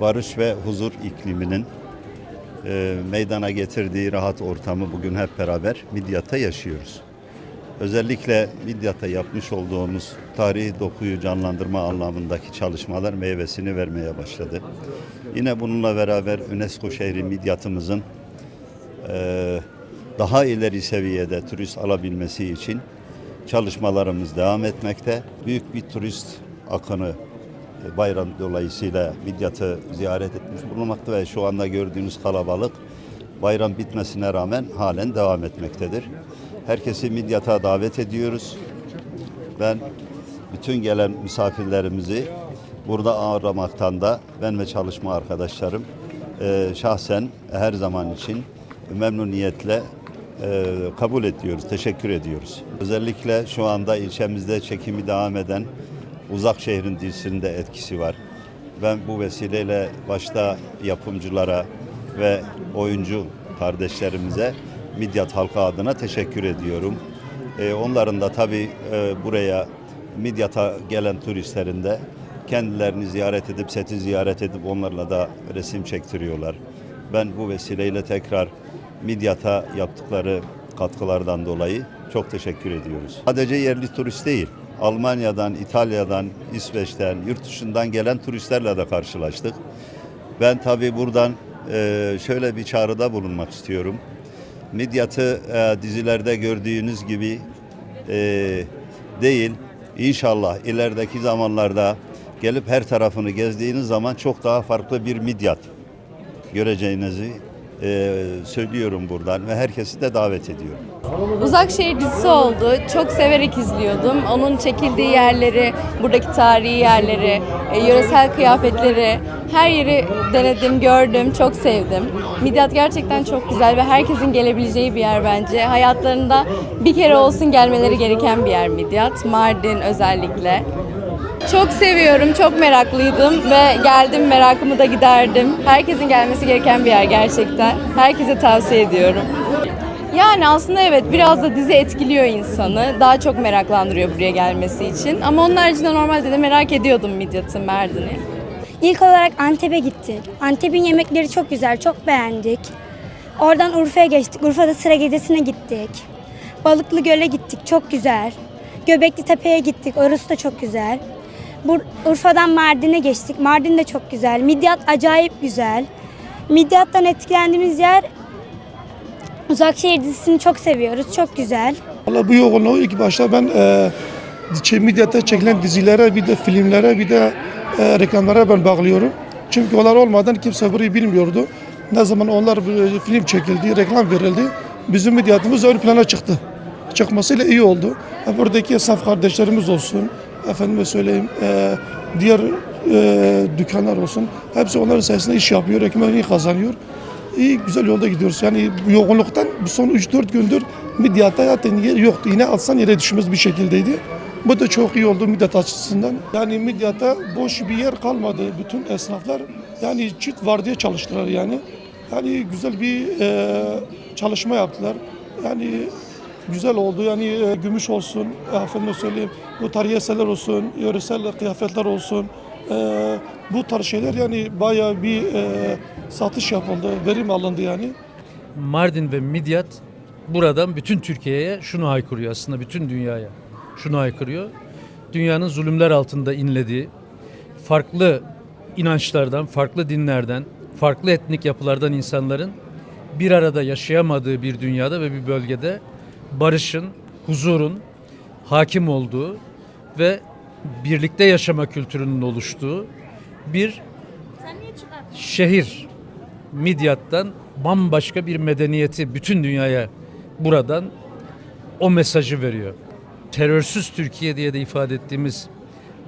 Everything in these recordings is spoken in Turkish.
barış ve huzur ikliminin e, meydana getirdiği rahat ortamı bugün hep beraber Midyat'ta yaşıyoruz. Özellikle Midyat'ta yapmış olduğumuz tarihi dokuyu canlandırma anlamındaki çalışmalar meyvesini vermeye başladı. Yine bununla beraber UNESCO şehri Midyat'ımızın e, daha ileri seviyede turist alabilmesi için çalışmalarımız devam etmekte. Büyük bir turist akını bayram dolayısıyla Midyat'ı ziyaret etmiş bulunmakta ve şu anda gördüğünüz kalabalık bayram bitmesine rağmen halen devam etmektedir. Herkesi Midyat'a davet ediyoruz. Ben bütün gelen misafirlerimizi burada ağırlamaktan da ben ve çalışma arkadaşlarım e, şahsen her zaman için memnuniyetle e, kabul ediyoruz, teşekkür ediyoruz. Özellikle şu anda ilçemizde çekimi devam eden Uzak Şehrin dizisinde etkisi var. Ben bu vesileyle başta yapımcılara ve oyuncu kardeşlerimize Midyat halkı adına teşekkür ediyorum. E, onların da tabii e, buraya Midyat'a gelen turistlerin de kendilerini ziyaret edip seti ziyaret edip onlarla da resim çektiriyorlar. Ben bu vesileyle tekrar Midyat'a yaptıkları katkılardan dolayı çok teşekkür ediyoruz. Sadece yerli turist değil, Almanya'dan, İtalya'dan, İsveç'ten, yurt dışından gelen turistlerle de karşılaştık. Ben tabii buradan e, şöyle bir çağrıda bulunmak istiyorum. Midyat'ı e, dizilerde gördüğünüz gibi e, değil. İnşallah ilerideki zamanlarda gelip her tarafını gezdiğiniz zaman çok daha farklı bir Midyat göreceğinizi e, söylüyorum buradan ve herkesi de davet ediyorum. Uzak Şehir dizisi oldu. Çok severek izliyordum. Onun çekildiği yerleri, buradaki tarihi yerleri, e, yöresel kıyafetleri, her yeri denedim, gördüm, çok sevdim. Midyat gerçekten çok güzel ve herkesin gelebileceği bir yer bence. Hayatlarında bir kere olsun gelmeleri gereken bir yer Midyat. Mardin özellikle. Çok seviyorum, çok meraklıydım ve geldim merakımı da giderdim. Herkesin gelmesi gereken bir yer gerçekten. Herkese tavsiye ediyorum. Yani aslında evet biraz da dizi etkiliyor insanı. Daha çok meraklandırıyor buraya gelmesi için. Ama onun haricinde normalde de merak ediyordum Midyat'ı, Mardin'i. İlk olarak Antep'e gittik. Antep'in yemekleri çok güzel, çok beğendik. Oradan Urfa'ya geçtik. Urfa'da Sıra Gecesi'ne gittik. Balıklı Göl'e gittik, çok güzel. Göbekli Tepe'ye gittik, orası da çok güzel. Bur- Urfa'dan Mardin'e geçtik. Mardin de çok güzel. Midyat acayip güzel. Midyat'tan etkilendiğimiz yer Uzakşehir dizisini çok seviyoruz. Çok güzel. Valla bu yoğunluğu ilk başta ben e, medyada çekilen dizilere bir de filmlere bir de e, reklamlara ben bağlıyorum. Çünkü onlar olmadan kimse burayı bilmiyordu. Ne zaman onlar bir film çekildi, reklam verildi, bizim medyatımız ön plana çıktı. Çıkmasıyla iyi oldu. E, buradaki esnaf kardeşlerimiz olsun, efendime söyleyeyim, e, diğer e, dükkanlar olsun. Hepsi onların sayesinde iş yapıyor, ekmeğini kazanıyor. İyi güzel yolda gidiyoruz. Yani yoğunluktan son 3-4 gündür Midyat'ta zaten yer yoktu. Yine alsan yere düşmez bir şekildeydi. Bu da çok iyi oldu Midyat açısından. Yani Midyat'ta boş bir yer kalmadı. Bütün esnaflar yani çift var diye çalıştılar yani. Yani güzel bir e, çalışma yaptılar. Yani güzel oldu. Yani e, gümüş olsun, efendime söyleyeyim, bu tarihi eserler olsun, yöresel kıyafetler olsun. E, bu tarz şeyler yani bayağı bir e, satış yapıldı, verim alındı yani. Mardin ve Midyat buradan bütün Türkiye'ye şunu haykırıyor aslında bütün dünyaya. Şunu haykırıyor. Dünyanın zulümler altında inlediği, farklı inançlardan, farklı dinlerden, farklı etnik yapılardan insanların bir arada yaşayamadığı bir dünyada ve bir bölgede barışın, huzurun hakim olduğu ve birlikte yaşama kültürünün oluştuğu bir şehir Midyat'tan bambaşka bir medeniyeti bütün dünyaya buradan o mesajı veriyor. Terörsüz Türkiye diye de ifade ettiğimiz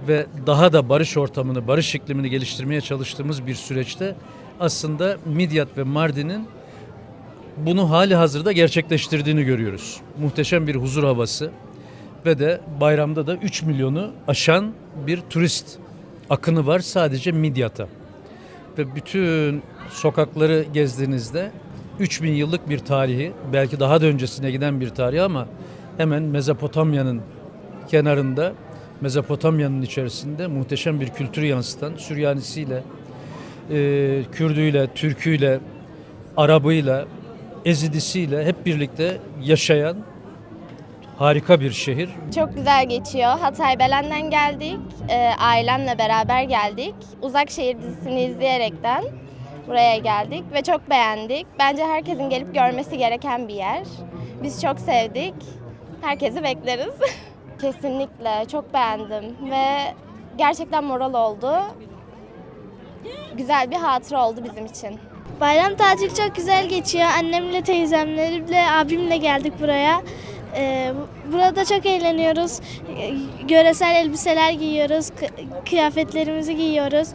ve daha da barış ortamını, barış iklimini geliştirmeye çalıştığımız bir süreçte aslında Midyat ve Mardin'in bunu hali hazırda gerçekleştirdiğini görüyoruz. Muhteşem bir huzur havası ve de bayramda da 3 milyonu aşan bir turist akını var sadece Midyat'a ve bütün sokakları gezdiğinizde 3000 yıllık bir tarihi, belki daha da öncesine giden bir tarih ama hemen Mezopotamya'nın kenarında, Mezopotamya'nın içerisinde muhteşem bir kültürü yansıtan Süryanisiyle, e, Kürdüyle, Türküyle, Arabıyla, Ezidisiyle hep birlikte yaşayan harika bir şehir. Çok güzel geçiyor. Hatay Belen'den geldik. Ee, ailemle beraber geldik. Uzak Şehir dizisini izleyerekten buraya geldik ve çok beğendik. Bence herkesin gelip görmesi gereken bir yer. Biz çok sevdik. Herkesi bekleriz. Kesinlikle çok beğendim ve gerçekten moral oldu. Güzel bir hatıra oldu bizim için. Bayram tatili çok güzel geçiyor. Annemle, teyzemlerimle, abimle geldik buraya. Ee, bu- burada çok eğleniyoruz. Ee, Göresel elbiseler giyiyoruz. kı- Kıyafetlerimizi giyiyoruz.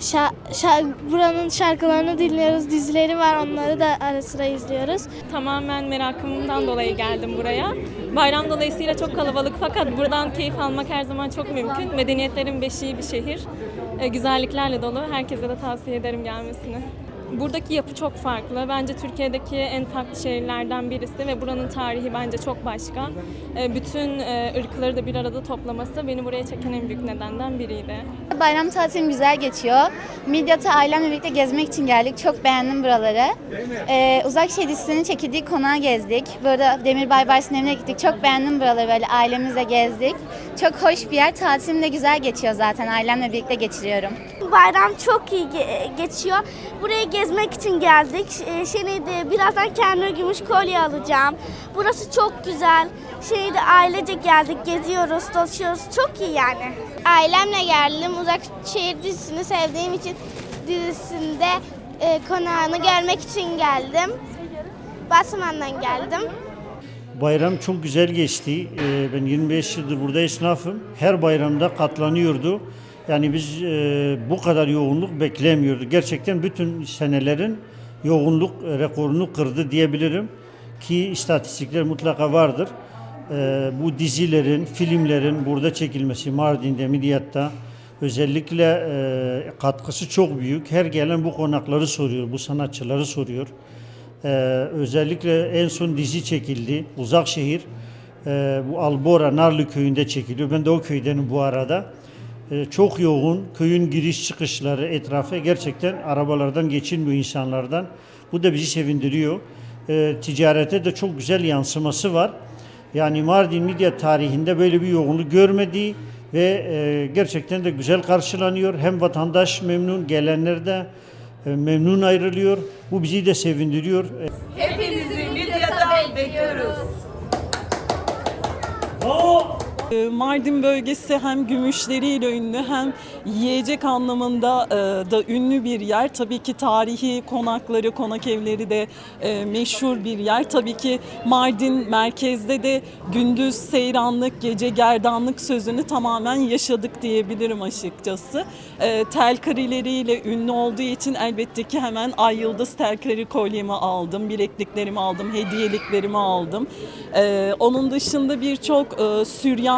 Şa- şa- buranın şarkılarını dinliyoruz. Dizileri var onları da ara sıra izliyoruz. Tamamen merakımdan dolayı geldim buraya. Bayram dolayısıyla çok kalabalık fakat buradan keyif almak her zaman çok mümkün. Medeniyetlerin beşiği bir şehir. E, güzelliklerle dolu. Herkese de tavsiye ederim gelmesini. Buradaki yapı çok farklı. Bence Türkiye'deki en farklı şehirlerden birisi ve buranın tarihi bence çok başka. E, bütün e, ırkları da bir arada toplaması beni buraya çeken en büyük nedenden biriydi. Bayram tatilim güzel geçiyor. Midyat'a ailemle birlikte gezmek için geldik. Çok beğendim buraları. Ee, Uzak Şehir dizisinin çekildiği konağı gezdik. Burada Demirbay Baysin evine gittik. Çok beğendim buraları böyle ailemizle gezdik. Çok hoş bir yer. Tatilim de güzel geçiyor zaten. Ailemle birlikte geçiriyorum. Bayram çok iyi ge- geçiyor. Buraya gezmek için geldik. Ee, Şenay'da birazdan kendime gümüş kolye alacağım. Burası çok güzel. Şenay'da ailece geldik, geziyoruz, dolaşıyoruz. Çok iyi yani. Ailemle geldim. Uzak Şehir dizisini sevdiğim için dizisinde e, konağını görmek için geldim. Batman'dan geldim. Bayram çok güzel geçti. Ee, Ben 25 yıldır burada esnafım. Her bayramda katlanıyordu. Yani biz e, bu kadar yoğunluk beklemiyorduk. Gerçekten bütün senelerin yoğunluk rekorunu kırdı diyebilirim. Ki istatistikler mutlaka vardır. Ee, Bu dizilerin, filmlerin burada çekilmesi Mardin'de, Midyat'ta özellikle e, katkısı çok büyük. Her gelen bu konakları soruyor, bu sanatçıları soruyor. Ee, özellikle en son dizi çekildi. Uzak şehir. Ee, bu Albora Narlı köyünde çekiliyor. Ben de o köydenim bu arada. Ee, çok yoğun. Köyün giriş çıkışları etrafı gerçekten arabalardan geçilmiyor insanlardan. Bu da bizi sevindiriyor. Ee, ticarete de çok güzel yansıması var. Yani Mardin Midye tarihinde böyle bir yoğunluk görmediği ve e, gerçekten de güzel karşılanıyor. Hem vatandaş memnun, gelenler de e, memnun ayrılıyor. Bu bizi de sevindiriyor. Ee, Mardin bölgesi hem gümüşleriyle ünlü hem yiyecek anlamında e, da ünlü bir yer. Tabii ki tarihi konakları, konak evleri de e, meşhur bir yer. Tabii ki Mardin merkezde de gündüz seyranlık, gece gerdanlık sözünü tamamen yaşadık diyebilirim açıkçası. E, Tel karileriyle ünlü olduğu için elbette ki hemen Ay Yıldız tel kolyemi aldım, bilekliklerimi aldım, hediyeliklerimi aldım. Onun dışında birçok e,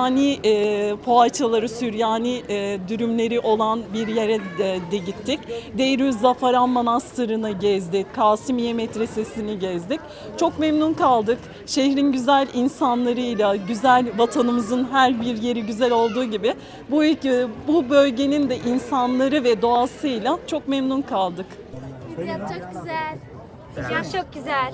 Süryani e, poğaçaları, Süryani e, dürümleri olan bir yere de, de gittik. Deyrüz Zafaran Manastırı'nı gezdik, Kasimiye Medresesi'ni gezdik. Çok memnun kaldık. Şehrin güzel insanlarıyla, güzel vatanımızın her bir yeri güzel olduğu gibi bu ülke, bu bölgenin de insanları ve doğasıyla çok memnun kaldık. Çok güzel. Hocam çok güzel.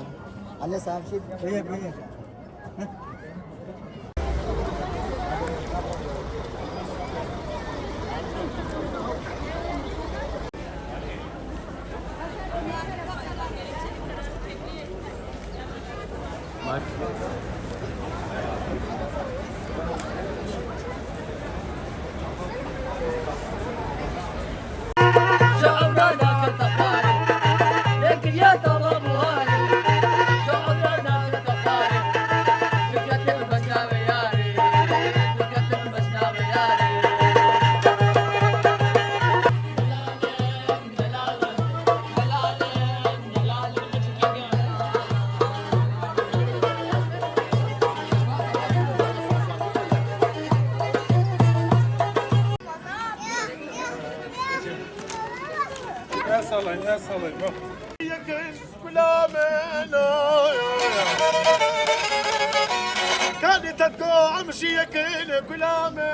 كانت تكو امشي يكن كل من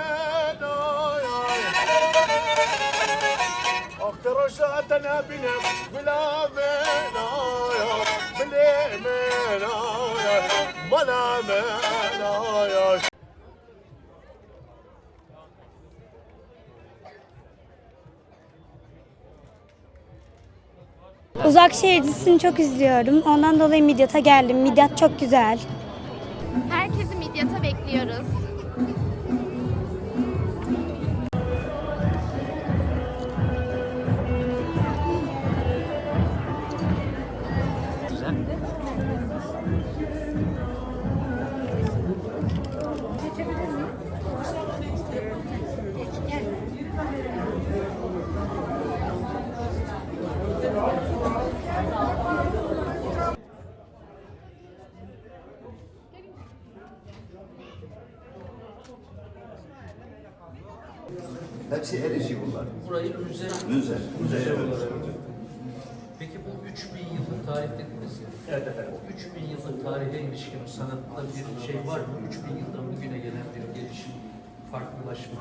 اخترشاتنا بنا بلا منايا بلا منايا بلا منايا Uzak Şehir dizisini çok izliyorum. Ondan dolayı Midyat'a geldim. Midyat çok güzel. Herkesi Midyat'a bekliyoruz. Hepsi el işi bunlar. Burayı müze Müze. Müze. evet. Peki bu 3000 yıllık tarih dediniz ya. Evet efendim. O 3000 yıllık tarihe ilişkin sanatta bir şey var mı? 3000 yıldan bugüne gelen bir gelişim, farklılaşma.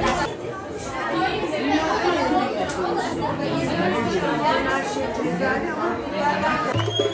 Her şey çok güzeldi ama